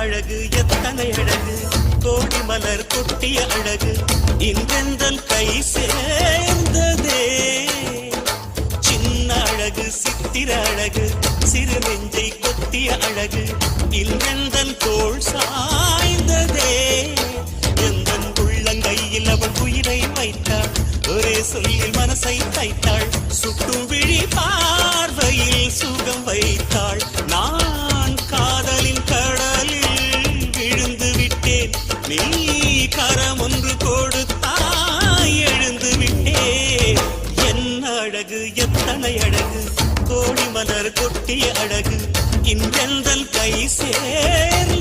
அழகு எத்தனை அழகு? கோடி மலர் கொட்டிய அழகு. இன்றெந்தல் கை சேர்ந்ததே. சின்ன அழகு சித்திர அழகு. சிறு நெஞ்சை கொத்திய அழகு. இன்றெந்தன் தோல் சாய்ந்ததே. எந்தன் உள்ளங்கையில் அவள் உயிரை வைத்தாள்? ஒரே சொல்லில் மனசை தைத்தாள். சுட்டும் விழி நீ கரம் ஒன்று கொடுத்தாய் எழுந்து விட்டேன் என்ன அழகு எத்தனை அழகு கோடி மலர் கொட்டிய அழகு இன்றெந்தல் கை சேர்ந்ததே